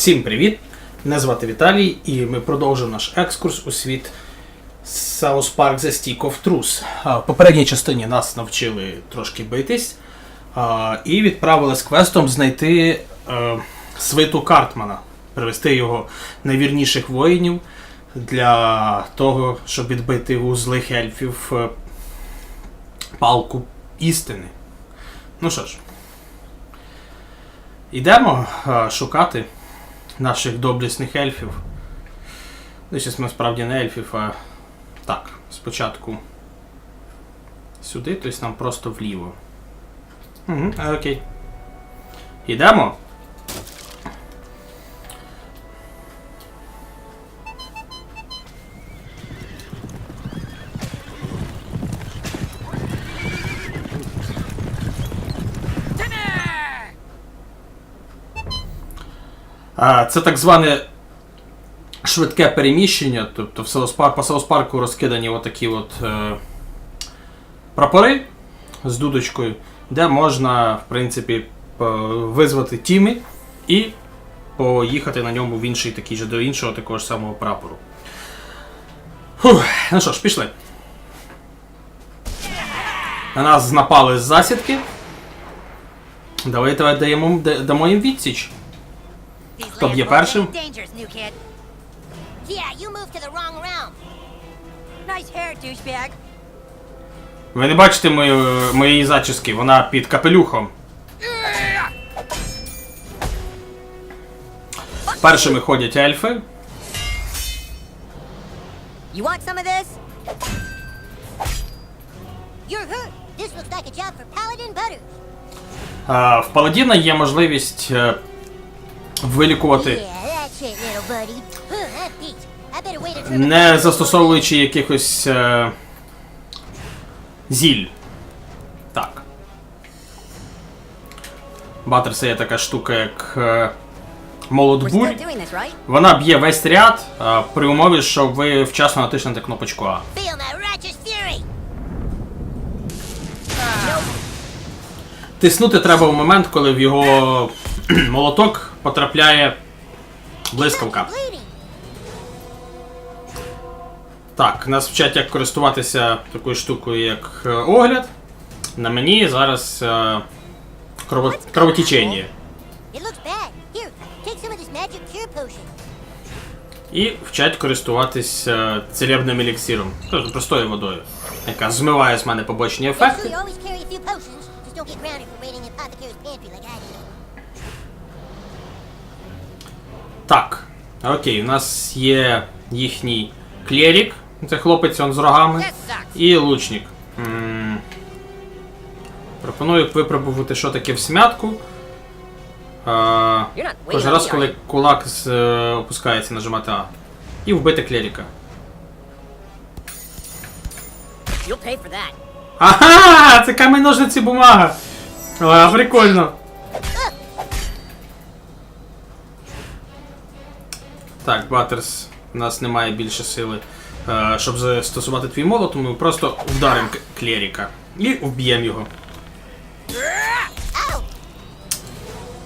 Всім привіт! Мене звати Віталій, і ми продовжуємо наш екскурс у світ South Park The Stick of Truth. В попередній частині нас навчили трошки битись і відправили з квестом знайти е, свиту Картмана, привести його найвірніших воїнів для того, щоб відбити у злих ельфів е, палку істини. Ну що ж, Йдемо е, шукати наших доблесних ельфів. Ну, зараз ми справді не ельфів, а так, спочатку сюди, тобто нам просто вліво. Угу, окей. Йдемо. Це так зване швидке переміщення. Тобто в Селоспар, по Селоспарку розкидані отакі от е, прапори з дудочкою, де можна, в принципі, визвати тіми і поїхати на ньому в інший такий же до іншого такого ж самого прапору. Фух, ну що ж, пішли. На нас напали з засідки. Давайте даємо, дамо їм відсіч. Хто б'є першим? Ви не бачите мою, моєї зачіски, вона під капелюхом. Першими ходять ельфи. You want some of this? You're hurt. This looks like a job for Paladin Butters. В паладіна є можливість е, вилікувати, не застосовуючи якихось е, зіль. Так. Батерса є така штука, як е, молот We're бурь. still doing this, right? Вона б'є весь ряд е, при умові, що ви вчасно натиснете кнопочку А. Тиснути треба в момент, коли в його молоток потрапляє блискавка. Так, нас вчать, як користуватися такою штукою, як е, огляд. На мені зараз е, крово... кровотічення. І вчать користуватись е, целебним еліксиром, тобто простою водою, яка змиває з мене побочні ефекти. you always carry a few potions. Just don't get grounded for raiding the apothecary's pantry like I did. Так, окей, у нас є їхній клерік, це хлопець он з рогами. І лучник. М, Пропоную випробувати, що таке всмятку. А, Кожен раз, коли кулак з, е, опускається, нажимати А. І вбити клеріка. Ага! Це камінь ножниці бумага! А, прикольно. Так, Баттерс, у нас немає більше сили, е, щоб застосувати твій молот, ми просто вдаримо клеріка. І вб'ємо його.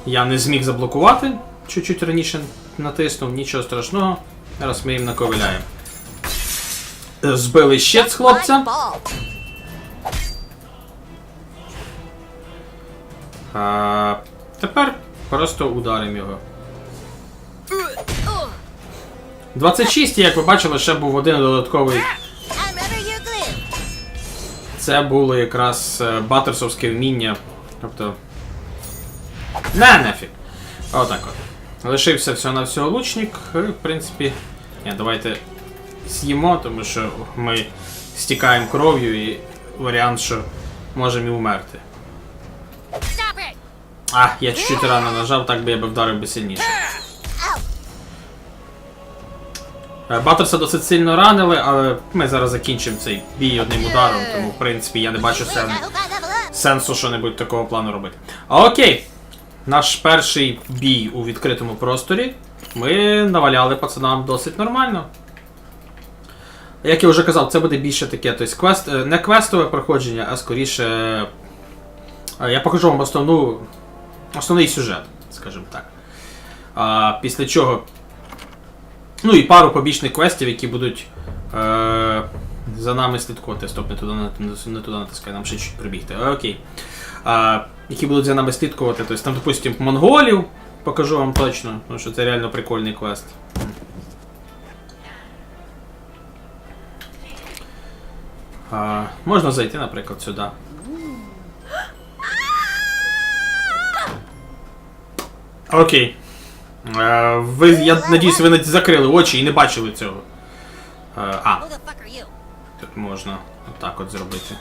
Я не зміг заблокувати, чуть-чуть раніше натиснув, нічого страшного. Зараз ми їм наковиляємо. Е, Збили щит з хлопця. А, тепер просто ударимо його. 26, як ви бачили, ще був один додатковий. Це було якраз е, батерсовське вміння. Тобто. Не, нефіг. Отак от. Лишився всього на всього лучник. В принципі. Ні, давайте з'їмо, тому що ми стікаємо кров'ю і варіант, що можемо і вмерти. А, я чуть-чуть рано нажав, так би я би вдарив би сильніше. Е, Баттерса досить сильно ранили, але ми зараз закінчимо цей бій одним ударом, тому в принципі я не бачу сен... Сенсу що-небудь такого плану робити. А, Окей. Наш перший бій у відкритому просторі. Ми наваляли пацанам досить нормально. Як я вже казав, це буде більше таке, тобто квест, е, не квестове проходження, а скоріше. е, Я покажу вам основну, основний сюжет, скажімо так. А, після чого. Ну і пару побічних квестів, які будуть е, за нами слідкувати. Стоп, не туди, не туди натискай, нам ще чуть прибігти. Окей. А, які будуть за нами слідкувати. Тобто там, допустим, монголів, покажу вам точно, тому що це реально прикольний квест. А, можна зайти, наприклад, сюди. Окей. Е, ви, я надіюсь, ви закрили очі і не бачили цього. Е, а, тут можна отак от зробити.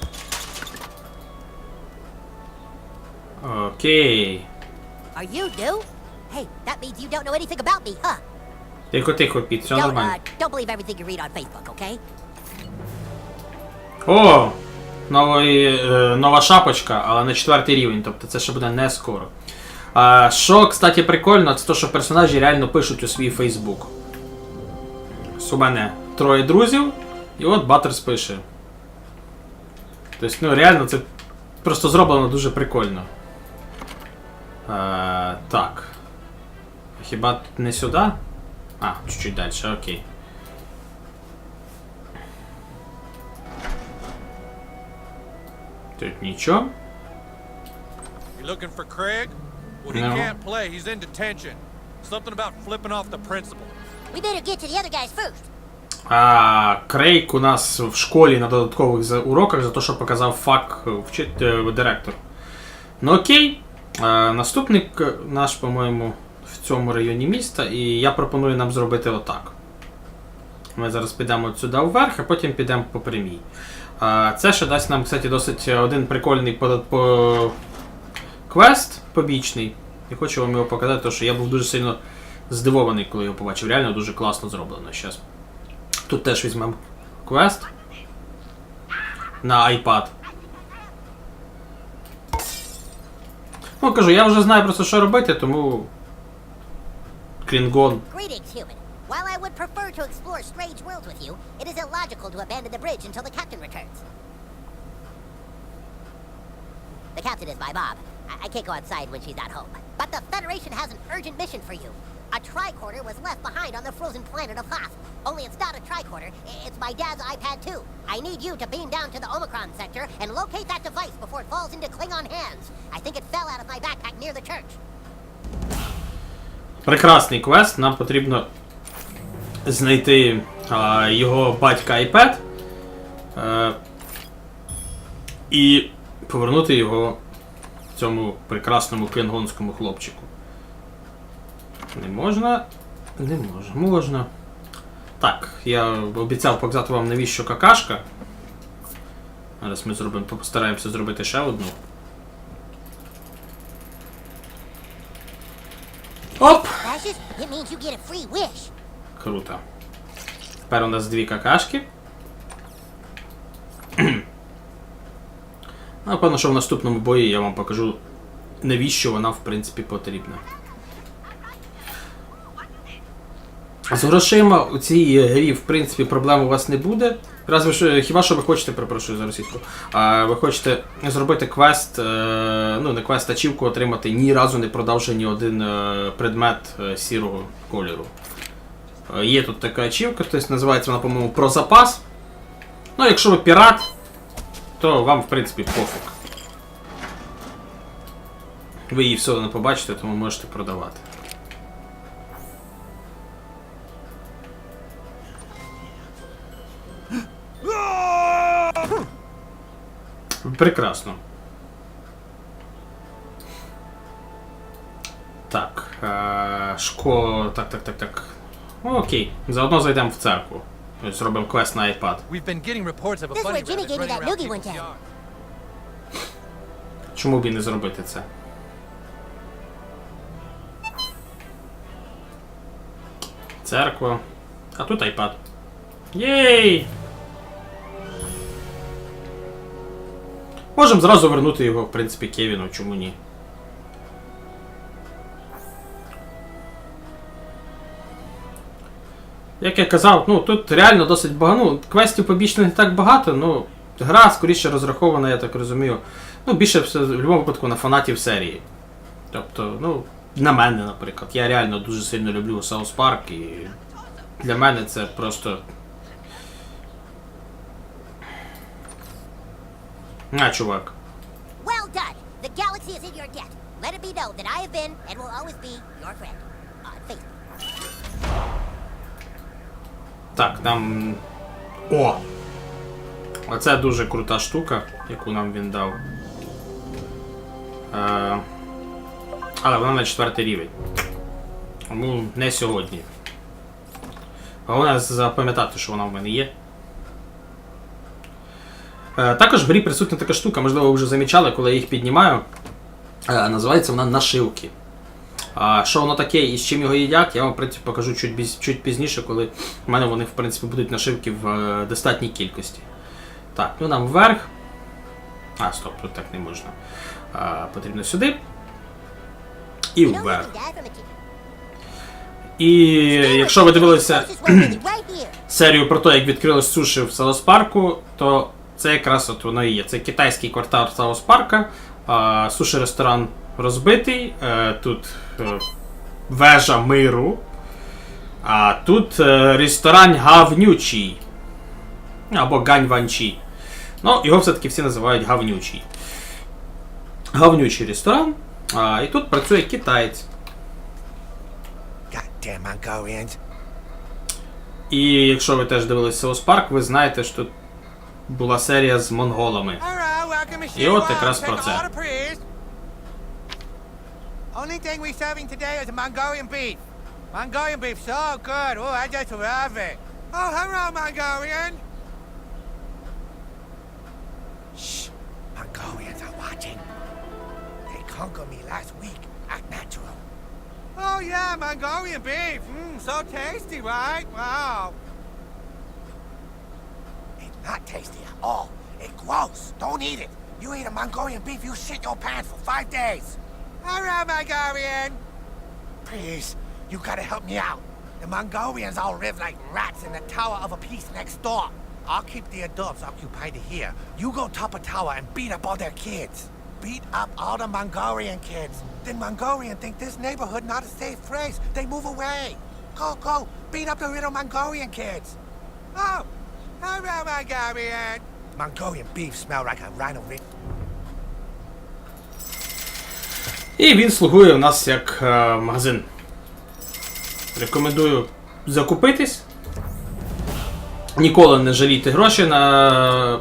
Окей. Тихо, тихо, Піт, все нормально. uh? О! Новий, е, нова шапочка, але на четвертий рівень, тобто це ще буде не скоро. А, що, кстати, прикольно, це те, що персонажі реально пишуть у свій Фейсбук. У мене троє друзів, і от Баттерс пише. Тобто, ну реально, це просто зроблено дуже прикольно. А, так. Хіба не сюди? А, чуть-чуть далі, окей. Тут нічого. You looking for Craig? Well, he No. can't play. He's in detention. Something about flipping off the principal. We better get to the other guys first. А Крейг у нас в школі на додаткових уроках за те, що показав фак вчит е, директор. Ну окей. А, наступник е, наш, по-моєму, в цьому районі міста, і я пропоную нам зробити отак. Ми зараз підемо от сюди вверх, а потім підемо по прямій. А, це ще дасть нам, кстати, досить один прикольний по, по... квест побічний. І хочу вам його показати, тому що я був дуже сильно здивований, коли його побачив. Реально дуже класно зроблено. Щас. Тут теж візьмемо квест на iPad. Ну, кажу, я вже знаю просто, що робити, тому. Клінгон. While I would prefer to explore strange worlds with you, it is illogical to abandon the bridge until the captain returns. The captain is my mom. I, I can't go outside when she's not home. But the Federation has an urgent mission for you. A tricorder was left behind on the frozen planet of Hoth. Only it's not a tricorder, i- it's my dad's iPad 2. I need you to beam down to the Omicron sector and locate that device before it falls into Klingon hands. I think it fell out of my backpack near the church. Прекрасний квест. Нам потрібно знайти а, його батька iPad е, і повернути його цьому прекрасному клінгонському хлопчику. Не можна. Не можна. Можна. Так, я обіцяв показати вам навіщо какашка. Зараз ми зробимо, постараємося зробити ще одну. Оп! Круто. Тепер у нас дві какашки. Напевно, що в наступному бої я вам покажу, навіщо вона в принципі потрібна. З грошима у цій грі, в принципі, проблем у вас не буде. Разве що, хіба що ви хочете, перепрошую за російську, а ви хочете зробити квест, е, ну не квест, ачівку отримати ні разу не продавши ні один е, предмет е, сірого кольору. Е, Є тут така ачівка, тобто називається вона, по-моєму, про запас. Ну, якщо ви пірат, то вам, в принципі, пофіг. Ви її все одно побачите, тому можете продавати. Прекрасно. Так. Е, шко. Так, так, так, так. Окей. Заодно зайдемо в церкву. Ось Зробимо квест на iPad. We've been getting reports of a This is bunny where Jimmy rabbit gave me running that around noogie one people's time. yards. Чому б і не зробити це? Церква. А тут iPad. Єй! Можемо зразу вернути його, в принципі, Кевіну, чому ні. Як я казав, ну тут реально досить багато. Ну, квестів побічних не так багато, ну гра скоріше розрахована, я так розумію. Ну, більше все в будь-якому випадку на фанатів серії. Тобто, ну, на мене, наприклад. Я реально дуже сильно люблю Саус Парк і для мене це просто. На, чувак. Well done. The galaxy is in your debt. Let it be known that I have been and will always be your friend. On Facebook. Так, там. О! Оце дуже крута штука, яку нам він дав. Е... Але вона на четвертий рівень. Тому не сьогодні. Головне запам'ятати, що вона в мене є. Е, також в грі присутня така штука, можливо, ви вже замічали, коли я їх піднімаю. Е, називається вона нашивки. А що воно таке і з чим його їдять, я вам в принципі покажу чуть, чуть пізніше, коли в мене вони в принципі будуть нашивки в е, достатній кількості. Так, ну нам вверх. А, стоп, тут так не можна. А, потрібно сюди. І вверх. І якщо ви дивилися серію про те, як відкрилось суші в Саус Парку, то це якраз от воно і є. Це китайський квартал Саус Парка. Суші ресторан розбитий. е, Тут е, вежа миру. А тут е, ресторан Гавнючий. Або Ганьванчі. Ну, його все-таки всі називають Гавнючий. Гавнючий ресторан. А, і тут працює китаєць. І якщо ви теж дивилися Саус Парк, ви знаєте, що тут була серія з монголами. І от якраз про це. Only thing we're serving today is Mongolian beef. Mongolian beef, so good. Oh, I just love it. Oh, hello, Mongolian. Shh. Mongolians are watching. They conquered me last week. Act natural. Oh, yeah, Mongolian beef. Mmm, so tasty, right? Wow. It's not tasty at all. It's gross. Don't eat it. You eat a Mongolian beef, you shit your pants for five days. All right, Mongolian. Please, you gotta help me out. The Mongolians all live like rats in the tower of a piece next door. I'll keep the adults occupied here. You go top a tower and beat up all their kids. Beat up all the Mongolian kids. Then Mongolian think this neighborhood not a safe place. They move away. Go, go, beat up the little Mongolian kids. Oh, hello, Mongolian. Mongolian beef smell like a rhino І він слугує у нас як е, магазин. Рекомендую закупитись. Ніколи не жалійте гроші на.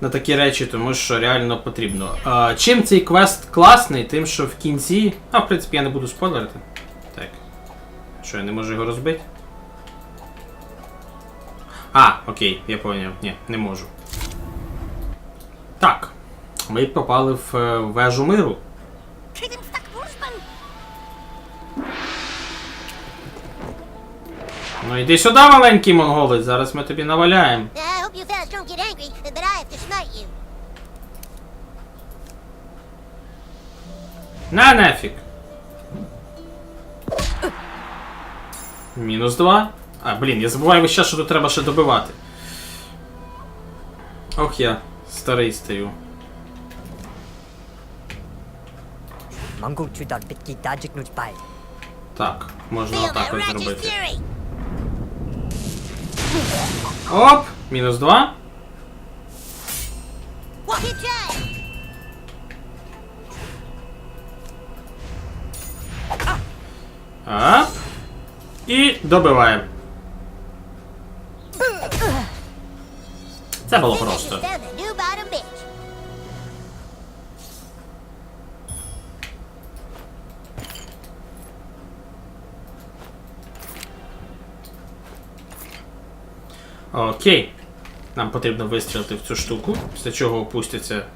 На такі речі, тому що реально потрібно. А, чим цей квест класний, тим, що в кінці. А, в принципі, я не буду спойлерити. Так. Що, я не можу його розбити? А, окей, я поняв. Ні, не можу. Так. Ми попали в е, вежу миру. Ну йди сюди, маленький монголець, зараз ми тобі наваляємо. На нафіг. Мінус два. А, блін, я забуваю весь час, що тут треба ще добивати. Ох я, старий стою. Tudor Bitki Dajik Nujbai. Так, можна отак зробити. Оп! Мінус два. Оп. І добиваємо. Це було просто. Окей. Нам потрібно вистрілити в цю штуку, після чого опустяться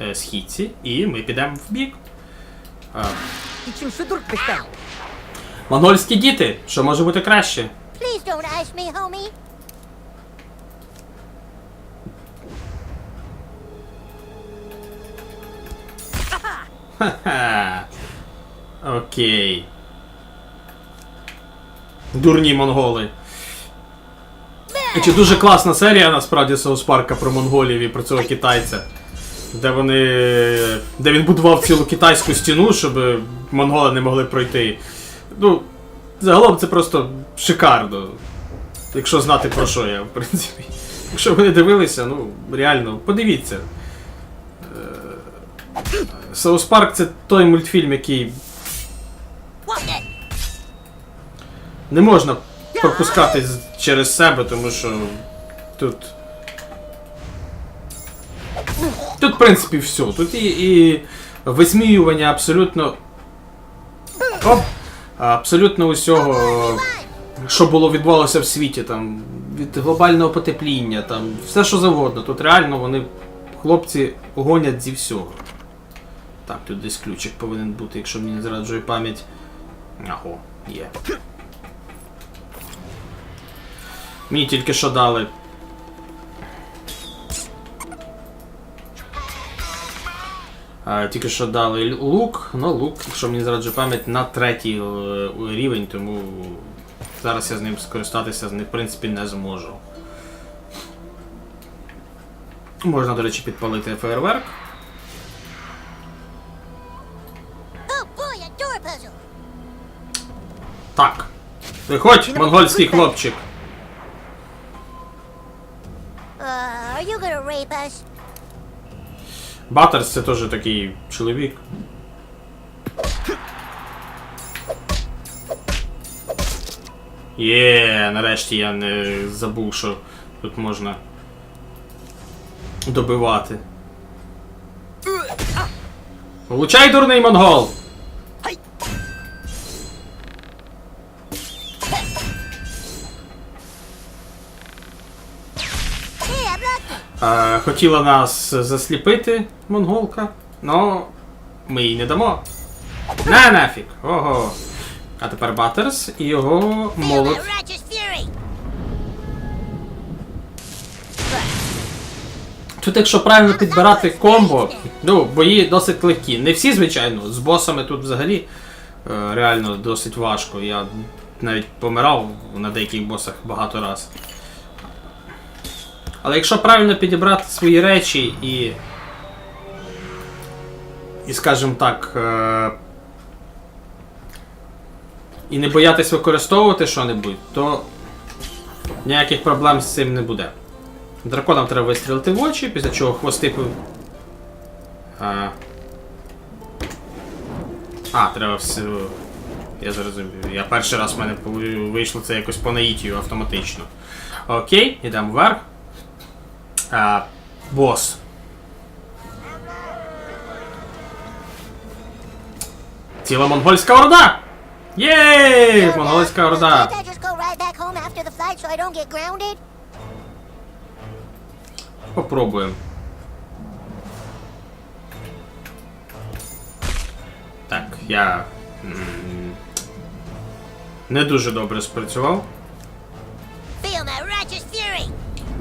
е, східці, і ми підемо в бік. А, Ichim Sudur Bistan. монгольські діти, що може бути краще? Please don't ice me, homie. Ха. Окей. Дурні монголи. Чи дуже класна серія насправді Саус Парка про монголів і про цього китайця. де вони. де він будував цілу китайську стіну, щоб монголи не могли пройти. Ну, загалом це просто шикарно. Якщо знати про що я, в принципі. Якщо ви не дивилися, ну, реально, подивіться. Саус Парк це той мультфільм, який не можна пропускати через себе, тому що тут. Тут, в принципі, все. Тут і, і висміювання абсолютно. Оп! Абсолютно усього, що було відбувалося в світі, там, від глобального потепління, там, все що завгодно. Тут реально вони, хлопці, гонять зі всього. Так, тут десь ключик повинен бути, якщо мені не зраджує пам'ять. Аго, є. Мені тільки що дали. А, тільки що дали лук, ну лук, якщо мені зраджує пам'ять, на третій е, рівень, тому зараз я з ним скористатися в принципі не зможу. Можна, до речі, підпалити фейерверк. Oh. Так. Виходь, монгольський хлопчик. Баттерс це теж такий чоловік. Є, нарешті я не забув, що тут можна добивати. Получай, дурний монгол! Е, хотіла нас засліпити, монголка, но ми їй не дамо. На нафіг! Ого. А тепер Баттерс і його fury. Тут, якщо правильно підбирати комбо, ну, бої досить легкі. Не всі, звичайно, з босами тут взагалі е, реально досить важко. Я навіть помирав на деяких босах багато раз. Але якщо правильно підібрати свої речі і. І, скажімо так. Е, і не боятись використовувати що-небудь, то ніяких проблем з цим не буде. Драконам треба вистрілити в очі, після чого хвости. А, а треба все. Я зрозумів. Я перший раз в мене вийшло це якось по наїтію автоматично. Окей, йдемо вверх. А, бос. Ціла монгольська орда! Єй! Монгольська орда! Попробуємо. Так, я. Не дуже добре спрацював.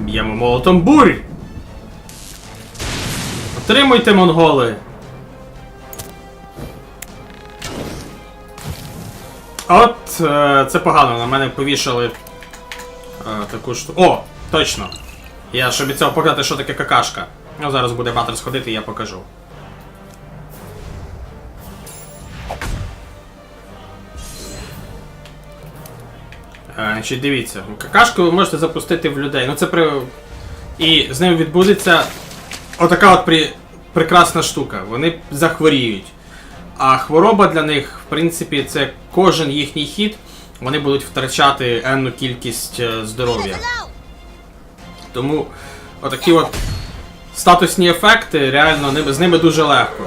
Б'ємо молотом бурь! Отримуйте, монголи! От, е, це погано, на мене повішали е, таку штуку. О, точно! Я ж обіцяв показати, що таке какашка. Ну, зараз буде батер сходити, я покажу. Значить, дивіться, какашку ви можете запустити в людей. Ну це при. І з ними відбудеться отака от при... прекрасна штука. Вони захворіють. А хвороба для них, в принципі, це кожен їхній хід. Вони будуть втрачати енну кількість е, здоров'я. Тому отакі от статусні ефекти, реально з ними дуже легко.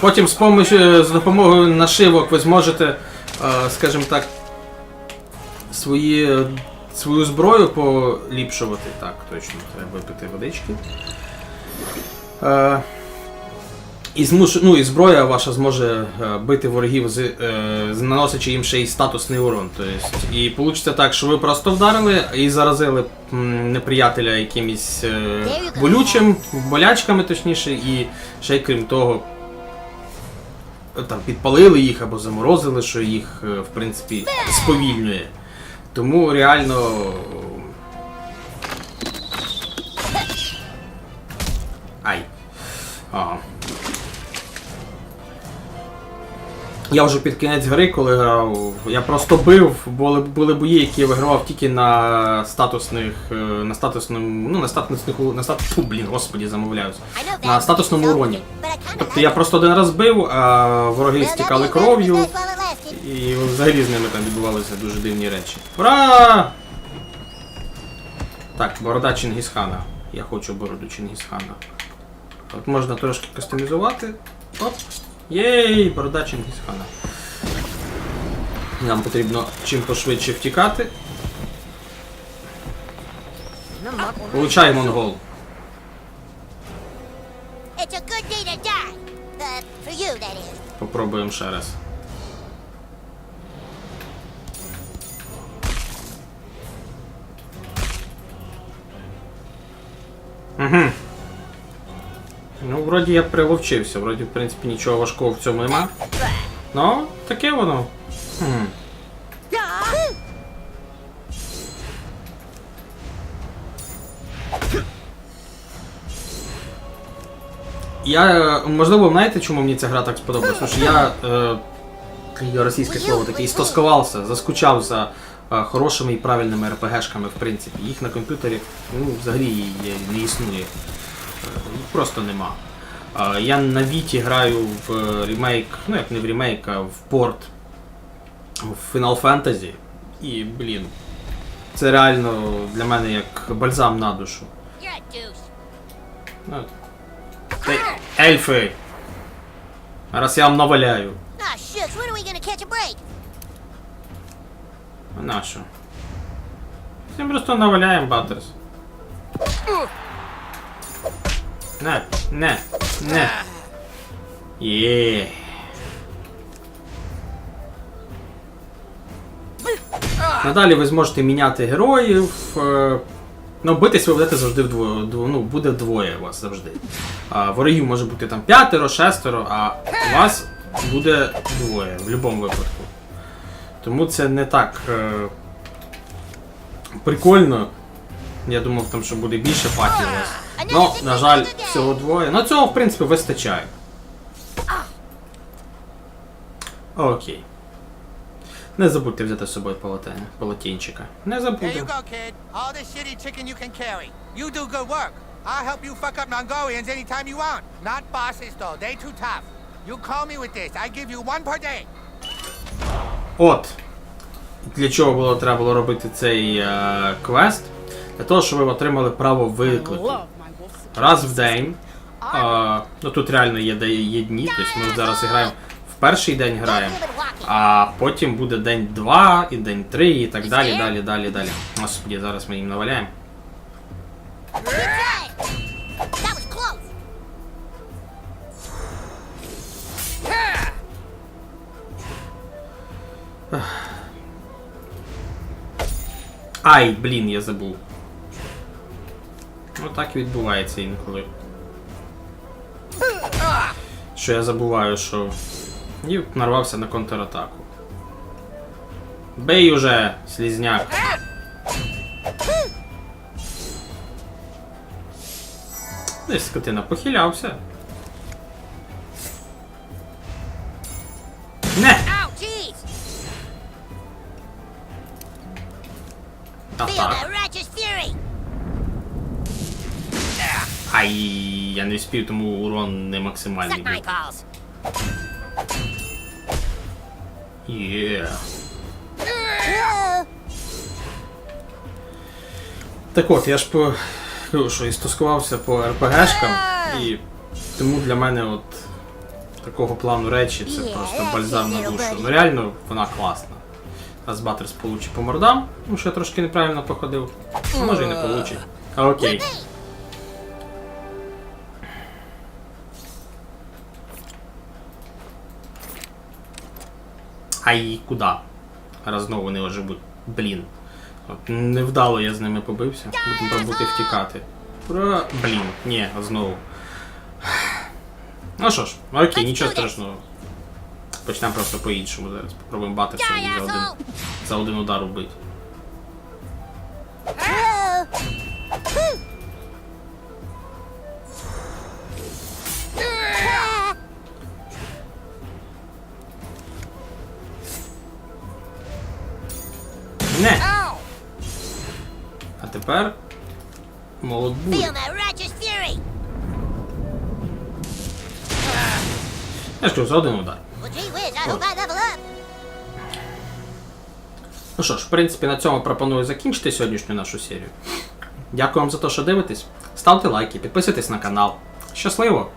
Потім з, помощ- з допомогою нашивок ви зможете, е, скажімо так, свої, свою зброю поліпшувати. Так, точно, треба випити водички. Е, і, змуш... ну, і зброя ваша зможе е, бити ворогів, з, е, наносячи їм ще й статусний урон. Тобто, і вийде так, що ви просто вдарили і заразили неприятеля якимось е, болючим, болячками, точніше, і ще й крім того, е, там підпалили їх або заморозили, що їх, е, в принципі, сповільнює. Тому реально. Ай. Ага. Я вже під кінець гри, коли грав, я просто бив, були були бої, які я вигравав тільки на статусних. Е, на статусному. Ну, на статусних на статус. Фу, блін, господі, замовляюся. На статусному уроні. Тобто я просто один раз бив, а вороги стікали кров'ю і взагалі з ними там відбувалися дуже дивні речі. Ура! Так, борода Чингісхана. Я хочу бороду Чингісхана. От можна трошки кастомізувати. Оп. Єй, борода Чингісхана. Нам потрібно чим пошвидше втікати. Получай монгол. Попробуємо ще раз. Вроді я приловчився, вроді, в принципі, нічого важкого в цьому нема. Ну, таке воно. Хм. Я, е, можливо, знаєте, чому мені ця гра так сподобалась? Тому що я, е, російське слово таке, істоскувався, заскучав за е, хорошими і правильними РПГшками, в принципі. Їх на комп'ютері ну, взагалі не існує. Е, просто нема. Я на Віті граю в е, ремейк, ну як не в ремейк, а в порт в Final Fantasy. І, блін, це реально для мене як бальзам на душу. A. Ну, ельфи! Зараз я вам наваляю. Ah, shucks, when are we gonna catch a break? А на що? Всім просто наваляємо Баттерс. Не, не, не. Є. Надалі ви зможете міняти героїв. е, Ну, битись ви будете завжди вдвоє. Ну, буде двоє у вас завжди. А, ворогів може бути там п'ятеро, шестеро, а у вас буде двоє в будь-якому випадку. Тому це не так е, прикольно. Я думав, там, що буде більше паті у вас. Ну, на жаль, всього двоє. Ну цього, в принципі, вистачає. Окей. Не забудьте взяти з собою полотен, полотенчика. Не забудьте. go, kid. All the shitty chicken you can carry. You do good work. I'll help you fuck up Mongolians anytime you want. Not bosses, though. They too tough. You call me with this. I give you one per day. От. Для чого було треба було робити цей е, квест? Для того, щоб ви отримали право виклику. Раз в день. Е, ну тут реально є, де- є дні, тобто ми зараз граємо в перший день граємо. А потім буде день 2 і день 3 і так далі, далі, далі, далі. Господі, зараз ми їм наваляємо. Ай, блін, я забув. Ну так і відбувається інколи. Що я забуваю, що. І нарвався на контратаку. Бей уже, слізняк. Десь скотина похилявся. Ай, я не вспів, тому урон не максимальний був. Є. Так от, я ж по. що істускувався по РПГшкам, і тому для мене от такого плану речі це просто бальзам на душу. Ну реально вона класна. Зараз Батерс получить по мордам, ну що я трошки неправильно походив. Може і не получить. А окей. Ай, куди? Раз знову вони оживуть. Блін. От невдало я з ними побився. Будемо пробувати втікати. Ура! Блін, ні, знову. Ну що ж, окей, нічого страшного. Почнемо просто по-іншому зараз. Попробуємо батерся Die, за один, за один удар убити. Тепер. Молот fury! Я ж за один удар. Ну що ж, в принципі, на цьому пропоную закінчити сьогоднішню нашу серію. Дякую вам за те, що дивитесь. Ставте лайки, підписуйтесь на канал. Щасливо!